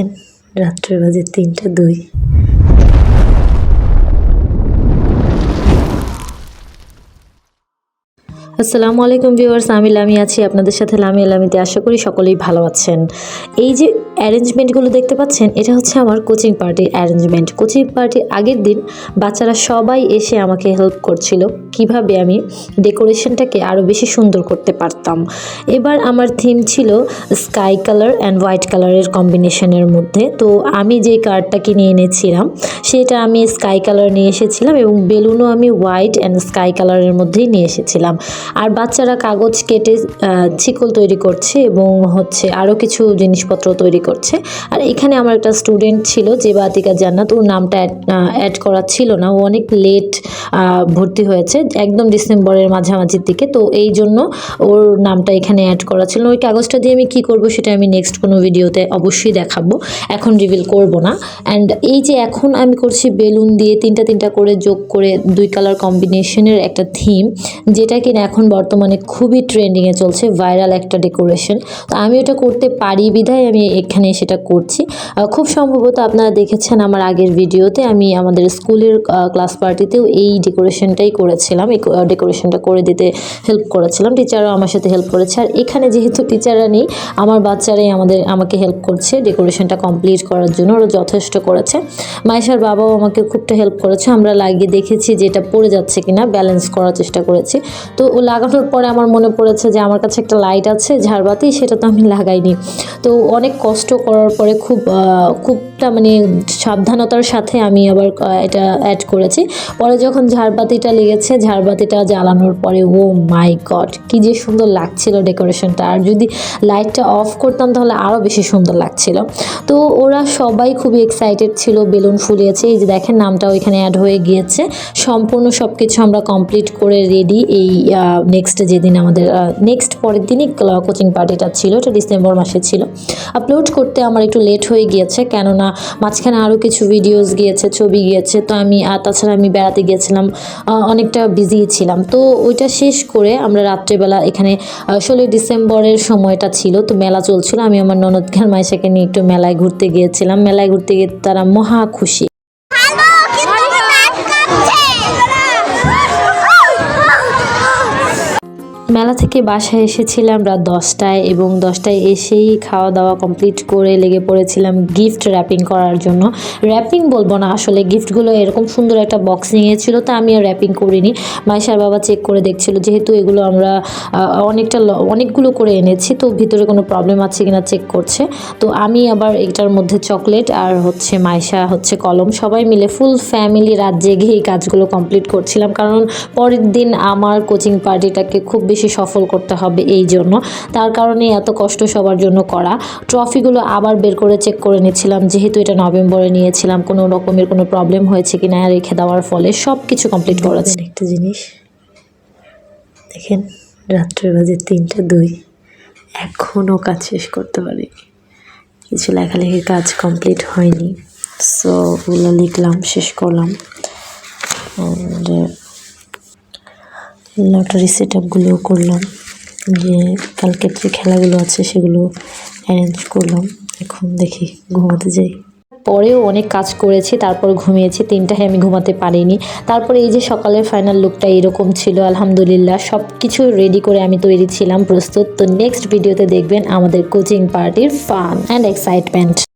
দেখেন রাত্রে বাজে তিনটা দুই। আসসালামু আলাইকুম ভিউয়ার্স, আমি লামি আছি আপনাদের সাথে লামি লামিতে। আশা করি সকলেই ভালো আছেন। এই যে অ্যারেঞ্জমেন্টগুলো দেখতে পাচ্ছেন, এটা হচ্ছে আমার কোচিং পার্টির অ্যারেঞ্জমেন্ট। কোচিং পার্টির আগের দিন বাচ্চারা সবাই এসে আমাকে হেল্প করছিল কীভাবে আমি ডেকোরেশনটাকে আরও বেশি সুন্দর করতে পারতাম। এবার আমার থিম ছিল স্কাই কালার অ্যান্ড হোয়াইট কালারের কম্বিনেশনের মধ্যে। তো আমি যে কার্ডটা কিনে এনেছিলাম, সেটা আমি স্কাই কালার নিয়ে এসেছিলাম এবং বেলুনও আমি হোয়াইট অ্যান্ড স্কাই কালারের মধ্যেই নিয়ে এসেছিলাম। আর বাচ্চারা কাগজ কেটে শিকল তৈরি করছে এবং হচ্ছে আরও কিছু জিনিসপত্র তৈরি করছে। আর এখানে আমার একটা স্টুডেন্ট ছিল যে বাতিকা জান্নাত, ওর নামটা অ্যাড করা ছিল না। ও অনেক লেট ভর্তি হয়েছে একদম ডিসেম্বরের মাঝামাঝির দিকে। তো এই জন্য ওর নামটা এখানে অ্যাড করা ছিল ওই কাগজটা দিয়ে আমি কি করব সেটা আমি নেক্সট কোনো ভিডিওতে অবশ্যই দেখাবো। এখন রিভিল করব না। অ্যান্ড এই যে এখন আমি করছি বেলুন দিয়ে তিনটা তিনটা করে যোগ করে দুই কালার কম্বিনেশনের একটা থিম যেটা কিনা এখন বর্তমানে খুবই ট্রেন্ডিংয়ে চলছে ভাইরাল একটা ডেকোরেশন তো আমি ওটা করতে পারি বিধায় আমি এখানে সেটা করছি। খুব সম্ভবত আপনারা দেখেছেন আমার আগের ভিডিওতে আমি আমাদের স্কুলের ক্লাস পার্টিতেও এই ডেকোরেশনটাই করেছিলাম। এই ডেকোরেশনটা করে দিতে হেল্প করেছিলাম। টিচারও আমার সাথে হেল্প করেছে। আর এখানে যেহেতু টিচাররা নেই, আমার বাচ্চারাই আমাদের, আমাকে হেল্প করছে ডেকোরেশনটা কমপ্লিট করার জন্য। ওরা যথেষ্ট করেছে। মাইশার বাবাও আমাকে খুবটা হেল্প করেছে। আমরা লাগিয়ে দেখেছি যে এটা পড়ে যাচ্ছে কিনা ব্যালেন্স করার চেষ্টা করেছি। তো ও লাগানোর পরে আমার মনে পড়েছে যে আমার কাছে একটা লাইট আছে, ঝাড়বাতি, সেটা তো আমি লাগাইনি। তো অনেক কষ্ট করার পরে খুব খুবটা মানে সাবধানতার সাথে আমি আবার এটা অ্যাড করেছি। পরে যখন ঝাড়বাতিটা লেগেছে, ঝাড়বাতিটা জ্বালানোর পরে ও মাই গড কি যে সুন্দর লাগছিল ডেকোরেশনটা আর যদি লাইটটা অফ করতাম, তাহলে আরও বেশি সুন্দর লাগছিল। তো ওরা সবাই খুবই এক্সাইটেড ছিল, বেলুন ফুলিয়েছে। এই যে দেখেন, নামটাও ওইখানে অ্যাড হয়ে গিয়েছে। সম্পূর্ণ সব কিছু আমরা কমপ্লিট করে রেডি এই নেক্সট যেদিন আমাদের নেক্সট পরের দিনই কোচিং পার্টিটা ছিল, এটা ডিসেম্বর মাসে ছিল। আপলোড করতে আমার একটু লেট হয়ে গিয়েছে, কেননা মাঝখানে আরও কিছু ভিডিওস গিয়েছে, ছবি গিয়েছে, তো আমি তাছাড়া আমি বেড়াতে গিয়েছিলাম অনেকটা বিজি ছিলাম। তো ওইটা শেষ করে আমরা রাত্রেবেলা এখানে ষোলোই ডিসেম্বরের সময়টা ছিল, তো মেলা চলছিল। আমি আমার ননদ খান মাইশাকে নিয়ে একটু মেলায় ঘুরতে গিয়েছিলাম। মেলায় ঘুরতে গিয়ে তারা মহা খুশি। মেলা থেকে বাসায় এসেছিলাম রাত দশটায় এবং দশটায় এসেই খাওয়া দাওয়া কমপ্লিট করে লেগে পড়েছিলাম গিফট র্যাপিং করার জন্য। র্যাপিং বলব না, আসলে গিফটগুলো এরকম সুন্দর একটা বক্সিংয়ে ছিল, তা আমি আর র্যাপিং করিনি। মাইশার বাবা চেক করে দেখছিল, যেহেতু এগুলো আমরা অনেকটা অনেকগুলো করে এনেছি, তো ভিতরে কোনো প্রবলেম আছে কিনা চেক করছে। তো আমি আবার এটার মধ্যে চকলেট আর হচ্ছে মাইশা হচ্ছে কলম, সবাই মিলে ফুল ফ্যামিলি রাত জেগে এই কাজগুলো কমপ্লিট করছিলাম। কারণ পরের দিন আমার কোচিং পার্টিটাকে খুব বেশি সফল করতে হবে এই জন্য। তার কারণে এত কষ্ট সবার জন্য করা। ট্রফিগুলো আবার বের করে চেক করে নিচ্ছিলাম যেহেতু এটা নভেম্বরে নিয়েছিলাম কোনো রকমের কোনো প্রবলেম হয়েছে কিনা রেখে দেওয়ার ফলে সব কিছু কমপ্লিট করেছে। একটা জিনিস। দেখেন রাত্রে বাজে তিনটে দুই। এখনও কাজ শেষ করতে পারি কিছু লেখালেখির কাজ কমপ্লিট হয়নি। সো ওগুলো লিখলাম শেষ করলাম। Uh, লটারি সেট আপগুলোও করলাম। যে কালকের যে খেলাগুলো আছে সেগুলো অ্যারেঞ্জ করলাম। এখন দেখি ঘুমাতে যাই। পরেও অনেক কাজ করেছি, তারপর ঘুমিয়েছি। তিনটায় আমি ঘুমাতে পারিনি। তারপরে এই যে সকালের ফাইনাল লুকটা এরকম ছিল, আলহামদুলিল্লাহ। সব কিছু রেডি করে আমি তৈরি ছিলাম প্রস্তুত। তো নেক্সট ভিডিওতে দেখবেন আমাদের কোচিং পার্টির ফান অ্যান্ড এক্সাইটমেন্ট